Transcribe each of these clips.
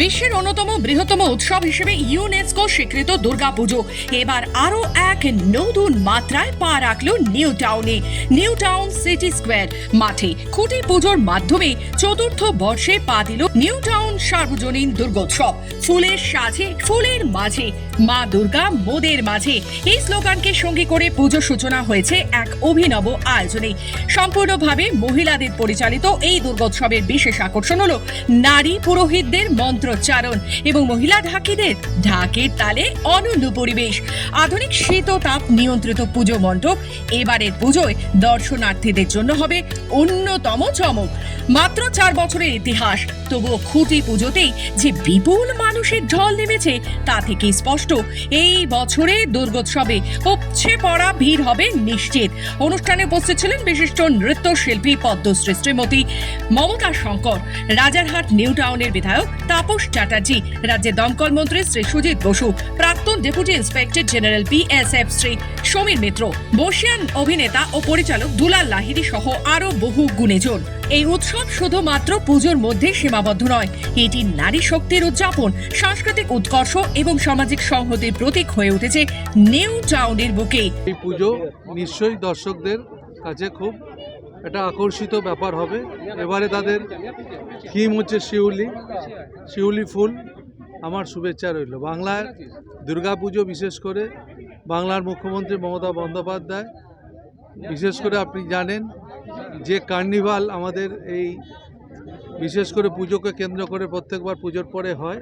বিশ্বের অন্যতম বৃহত্তম উৎসব হিসেবে ইউনেস্কো স্বীকৃত দুর্গাপুজো। এবার আরও এক নতুন মাত্রায় পা রাখল নিউ টাউনে, নিউ টাউন সিটি স্কোয়ার। মাঠে খুঁটি পুজোর মাধ্যমে চতুর্থ বর্ষে পা দিল নিউ টাউন সার্বজনীন দুর্গোৎসব। ফুলের সাজে, ফুলের মাঝে, মা দুর্গা মোদের মাঝে। এই স্লোগানকে সঙ্গী করে পুজো সূচনা হয়েছে এক অভিনব আয়োজনে। সম্পূর্ণভাবে মহিলাদের পরিচালিত এই দুর্গোৎসবের বিশেষ আকর্ষণ হলো নারী পুরোহিতদের মন্ত্রোচ্চারণ এবং মহিলা ঢাকিদের, ঢাকের তালে অনন্য পরিবেশ। আধুনিক শীত ও তাপ নিয়ন্ত্রিত পুজো মণ্ডপ। এবারের পুজোয় দর্শনার্থীদের জন্য হবে অন্যতম চমক। মাত্র চার বছরের ইতিহাস, তবুও খুঁটি পুজোতেই যে বিপুল মানুষের ঢল নেমেছে, তা থেকে স্পষ্ট। এই বছরে দুর্গোৎসবে উপচে পড়া ভিড় হবে নিশ্চিত। অনুষ্ঠানে উপস্থিত ছিলেন বিশিষ্ট নৃত্যশিল্পী পদ্মশ্রী শ্রীমতী মমতা শঙ্কর। রাজারহাট নিউ টাউনের বিধায়ক তাপস চ্যাটার্জি। রাজ্যের দমকল মন্ত্রী শ্রী সুজিত বসু, প্রাক্তন deputy inspector general BSF Shri Samir Mitra, বর্ষিয়ান অভিনেতা ও পরিচালক দুলাল লাহিড়ী সহ আরও বহু গুণীজন। এই উৎসব শুধুমাত্র পুজোর মধ্যে সীমাবদ্ধ নয়, এটি নারী শক্তির উদযাপন, সাংস্কৃতিক উৎকর্ষ এবং সামাজিক সংহতির প্রতীক হয়ে উঠেছে নিউ টাউনের বুকে। এই পুজো নিশ্চয়ই দর্শকদের কাছে খুব একটা আকর্ষিত ব্যাপার হবে। এবারে তাদের থিম হচ্ছে শিউলি শিউলি ফুল। আমার শুভেচ্ছা রইল। বাংলার দুর্গাপুজো বিশেষ করে বাংলার মুখ্যমন্ত্রী মমতা বন্দ্যোপাধ্যায়, বিশেষ করে আপনি জানেন যে কার্নিভাল আমাদের এই বিশেষ করে পুজোকে কেন্দ্র করে প্রত্যেকবার পুজোর পরে হয়,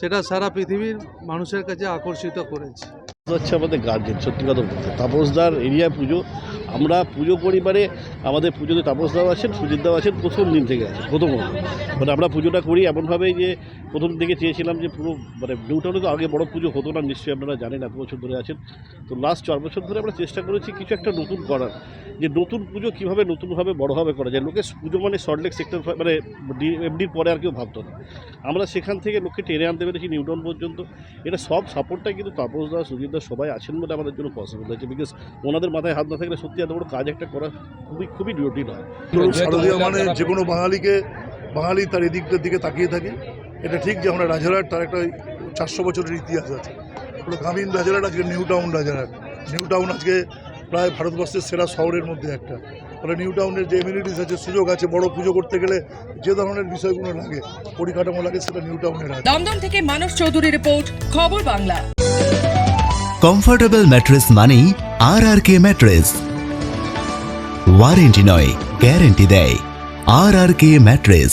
সেটা সারা পৃথিবীর মানুষের কাছে আকর্ষিত করেছে। হচ্ছে আমাদের গার্জেন, সত্যি কথা বলতে। তাপসদার এরিয়া পুজো আমরা পুজো পরিবারে আমাদের পুজোতে তাপসদাও আছেন, সুজিতদাও আছেন, প্রথম দিন থেকে আছে প্রথম মানে আমরা পুজোটা করি এমনভাবে যে প্রথম থেকে চেয়েছিলাম যে পুরো মানে নিউটাউনে তো আগে বড় পুজো হতো না, নিশ্চয়ই আপনারা জানেন এত বছর ধরে আছেন। তো লাস্ট চার বছর ধরে আমরা চেষ্টা করেছি কিছু একটা নতুন করার, যে নতুন পুজো কীভাবে নতুনভাবে বড়োভাবে করা যায়। লোকে পুজো মানে সল্টলেক সেক্টর মানে এমডির পরে আর কেউ ভাবতো না। আমরা সেখান থেকে লোককে টেনে আনতে পেরেছি নিউটাউন পর্যন্ত। এটা সব সাপোর্টটাই কিন্তু তাপসদা, সুজিতদা সবাই আছেন বলে আমাদের জন্য পসিবল হয়েছে। বিকজ ওনাদের মাথায় হাত না থাকলে সত্যি এত বড় কাজ একটা করা খুবই খুবই জটিল হয়। শারদীয় মানে যে কোনো বাঙালিকে বাঙালি তার এদিকটার দিকে তাকিয়ে থাকে। এটা ঠিক যে আমরা রাজারহাট তার একটা চারশো বছরের ইতিহাস আছে। গ্রামীণ রাজারহাট আজকে New Town Rajarhat. New Town আজকে প্রায় ভারতবর্ষের সেরা শহরের মধ্যে একটা। ফলে নিউ টাউনের যে এমিউনিটিস আছে সুযোগ আছে বড় পুজো করতে গেলে যে ধরনের বিষয়গুলো লাগে পরিকাঠামো লাগে সেটা নিউ টাউনের আছে দমদম থেকে মানস চৌধুরী রিপোর্ট খবর বাংলা। কমফোর্টেবল ম্যাট্রেস মানেই R R K mattress warranty নয় গ্যারেন্টি দেয় আর আর কে ম্যাট্রেস